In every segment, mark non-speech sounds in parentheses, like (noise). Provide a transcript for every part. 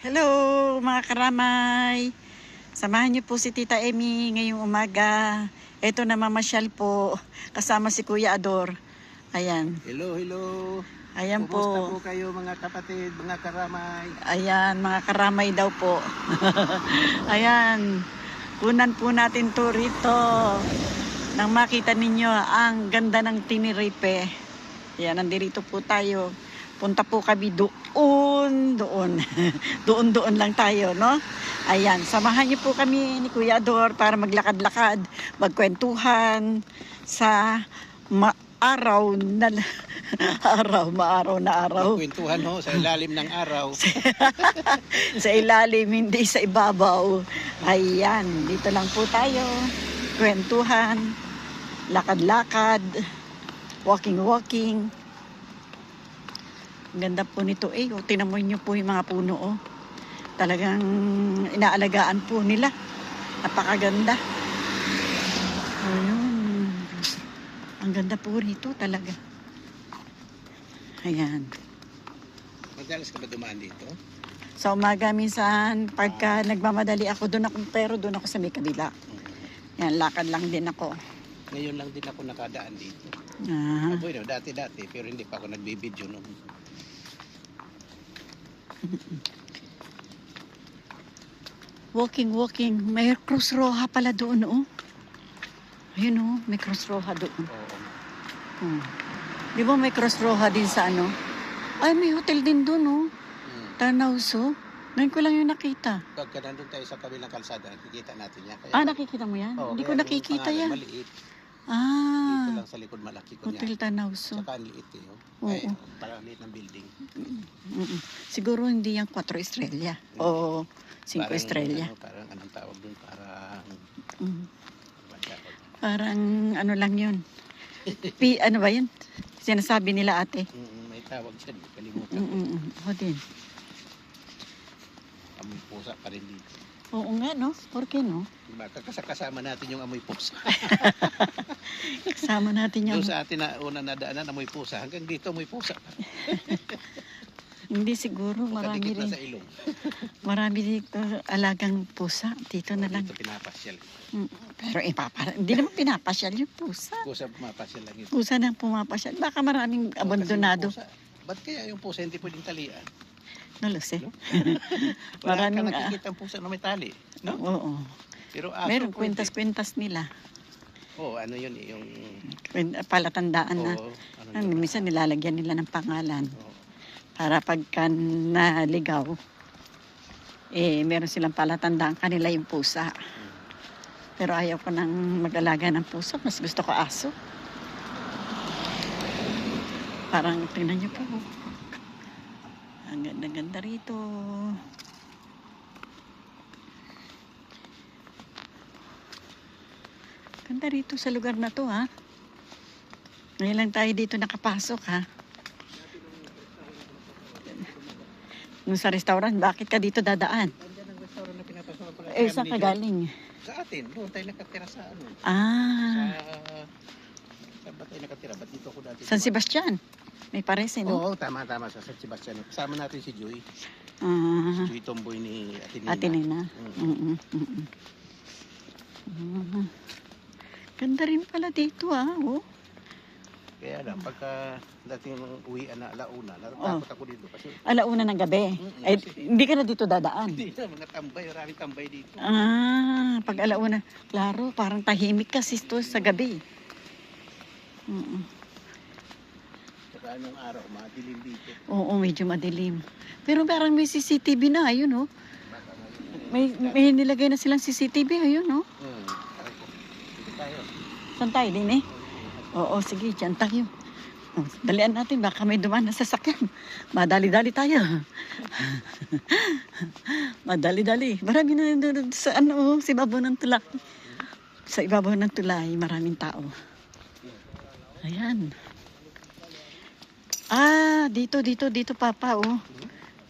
Hello mga karamay! Samahan niyo po si Tita Emmy ngayong umaga. Ito na mamasyal po kasama si Kuya Ador. Ayan. Hello, hello. Ayan Kumusta po. po kayo mga kapatid, mga karamay? Ayan, mga karamay daw po. (laughs) Ayan. Kunan po natin to rito. Nang makita ninyo ang ganda ng Tinerife. Ayan, nandirito po tayo. Punta po kami doon, doon. (laughs) doon, doon lang tayo, no? Ayan, samahan niyo po kami ni Kuya Ador para maglakad-lakad, magkwentuhan sa maaraw na (laughs) araw, maaraw na araw. Kwentuhan ho sa ilalim ng araw. (laughs) sa ilalim, hindi sa ibabaw. Ayan, dito lang po tayo. Kwentuhan, lakad-lakad, walking-walking. Ganda po nito eh. O, tinamoy niyo po yung mga puno oh. Talagang inaalagaan po nila. Napakaganda. Ayun. Ang ganda po rito talaga. Ayan. Madalas ka ba dumaan dito? Sa umaga minsan, pagka nagmamadali ako, doon ako, pero doon ako sa may kabila. Yan, lakad lang din ako. Ngayon lang din ako nakadaan dito. Ah, Ako no, dati-dati, pero hindi pa ako nagbibideo noon. (laughs) walking, walking. May cross roha pala doon, oh. Ayun, oh, may cross roha doon. Oo. Hmm. Di ba may cross roha din sa ano? Ay, may hotel din doon, oh. Hmm. Tanawso. Ngayon ko lang yung nakita. Pagka nandun tayo sa kabilang kalsada, nakikita natin yan. Kaya, Ah, nakikita mo yan? Oo, Hindi ko nakikita yan. Maliit. Dito Ah, lang sa likod malaki ko Hotel niya. Tanawso. Saka ang liit eh. Oo. Oh. Ay, parang liit ng building. Mm-mm. Siguro hindi yan 4 estrella. O 5 Parang, estrella. Ano, parang anong tawag dun? Parang... Mm. Parang ano lang yun. P, ano ba yun? Sinasabi nila ate. Mm, may tawag siya, di kalimutan. Mm-mm. Ako din. Amoy pusa pa rin dito. Oo nga, no? Por qué, no? Baka kasama natin yung amoy pusa. (laughs) Kasama natin yung... Doon sa atin na una nadaanan amoy pusa. Hanggang dito amoy pusa. (laughs) Hindi siguro. Marami na rin. sa ilong. (laughs) Marami dito alagang pusa. Dito na lang. Dito pinapasyal. Mm. Pero ipapa, hindi naman pinapasyal yung pusa. Pusa pumapasyal lang ito. Pusa nang pumapasyal. Baka maraming abandonado. Pusa, Ba't kaya yung pusa hindi pwedeng talian? No, lo sé. No? (laughs) Wala Maraming, ka nakikita ang pusa na may tali. No? Oo. Pero aso Meron pwede. kwintas-kwintas nila. Oo, ano yun eh, yung... Kwent- Palatandaan na. Oo, ano Ano, yun? minsan nilalagyan nila ng pangalan. Oo. Para pagka naligaw, eh, meron silang palatandaan kanila yung pusa. Pero ayaw ko nang mag-alaga ng pusa. Mas gusto ko aso. Parang, tingnan niyo po. Ang ganda-ganda rito. Ganda rito sa lugar na to, ha? Ngayon lang tayo dito nakapasok, ha? Nung sa restaurant, bakit ka dito dadaan? Andyan ang restaurant na pinapasok ko. Eh, saan ka galing? Sa atin, doon tayo nakatira sa ano. Ah, Sa... Saan ba tayo nakatira? Ba't dito ako dati? San? Sebastian. May parese, no? Oo, tama, tama. Sa San Sebastian. Kasama natin si Joy. Ah, Joy Tomboy ni Ate Nina. Ate Nina. Mm. Mm-mm, mm-mm. Ah, Ganda rin pala dito, ah. Oh. Kaya lang, pagka dating ng uwi na alauna, natatakot ako dito kasi Alauna ng gabi. Mm-mm, Eh, kasi- hindi ka na dito dadaan. hindi na mga tambay, maraming tambay dito. Ah, pag alauna. Klaro, parang tahimik kasi ito sa gabi. Mm-mm. Saka nung araw, madilim dito. Oo, medyo madilim. Pero parang may CCTV na, ayun, oh. May, may nilagay na silang CCTV, ayun, oh. Hmm. Saan tayo din, eh? Oo, sige, dyan tayo. Oh, dalian natin, baka may dumaan na sasakyan. Madali-dali tayo. (laughs) Madali-dali. Marami na sa ano, sa ibabaw ng tulay. Sa ibabaw ng tulay, maraming tao. Ayan. Ah, dito, dito, dito, Papa, oh.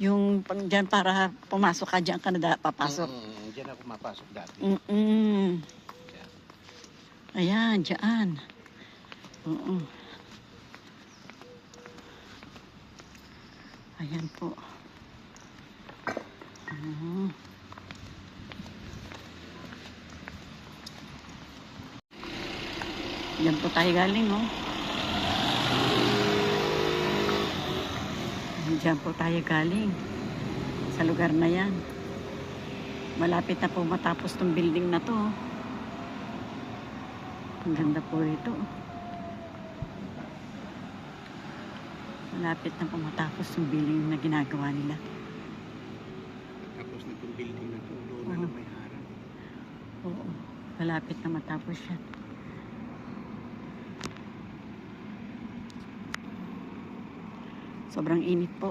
Yung pang dyan para pumasok ka dyan ka na da- papasok. Mm, diyan ako mapasok dati. Mm-mm. Ayan, dyan. Oo. Ayan po. Ah. Diyan po tayo galing, oh. Diyan po tayo galing. Sa lugar na yan. Malapit na po matapos tong building na to. Ang ganda po rito. oh. Malapit na po matapos yung building na ginagawa nila. Tapos na itong building na ito, doon na may harang. Oo. Malapit na matapos yan. Sobrang init po.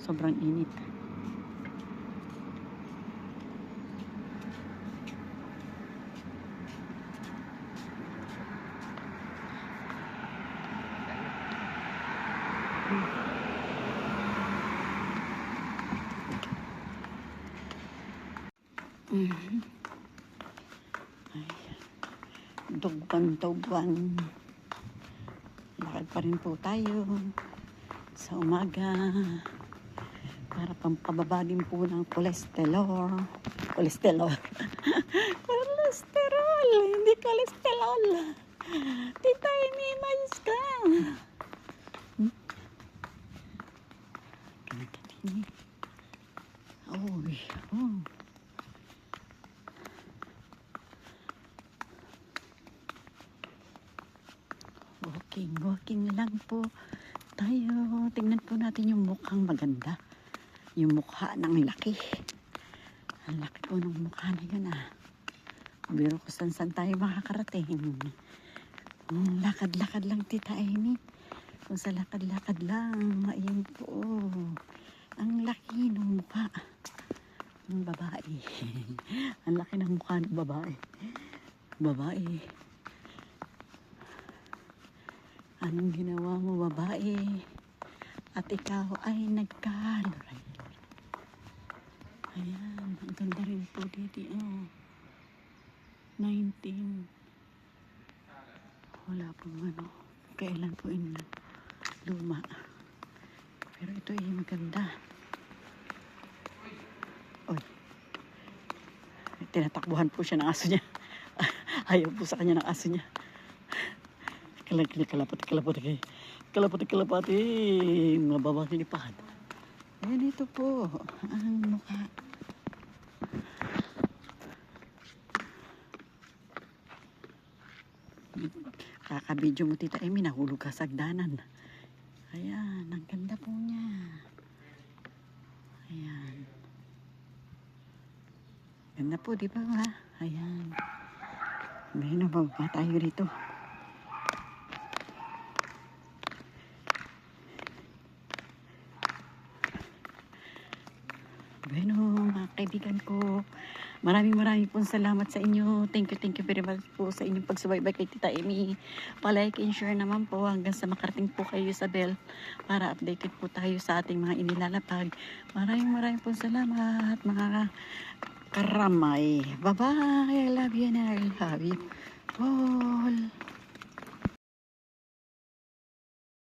Sobrang init. Mhm. Ay, dugban-dugban. Lakad pa rin po tayo sa umaga para pampababa din po ng kolesterol. Kolesterol. (laughs) kolesterol, hindi kolesterol. Tita, inimayos ka. Hmm? Kani-kani. Uy, oh. Walking, walking lang po tayo. Tingnan po natin yung mukhang maganda. Yung mukha ng laki. Ang laki po ng mukha na yun ah. Biro ko saan saan tayo makakarating. Lakad-lakad lang tita Amy. Kung sa lakad-lakad lang, ayun po. Ang laki ng mukha ng babae. (laughs) Ang laki ng mukha ng babae. Babae. Anong ginawa mo, babae? At ikaw ay nagkaluray. Ayan, ang ganda rin po dito. Oh. 19. Wala pong ano. Kailan po in luma. Pero ito ay maganda. Oy. Tinatakbuhan po siya ng aso niya. (laughs) Ayaw po sa kanya ng aso niya. Kalapati, kalapati, kalapati. Kalapati, lipad. Ayan ito po. Ang mukha. Kakabidyo mo tita Amy, nahulog ka sa agdanan. Ayan, ang ganda po niya. Ayan. Ganda po, di ba ba? Ayan. Ngayon na tayo rito. Bueno, mga kaibigan ko, maraming maraming pong salamat sa inyo. Thank you, thank you very much po sa inyong pagsubaybay kay Tita Amy. Palike and share naman po hanggang sa makarating po kayo sa bell para updated po tayo sa ating mga inilalapag. Maraming maraming pong salamat mga karamay. Bye-bye. I love you and I love you all.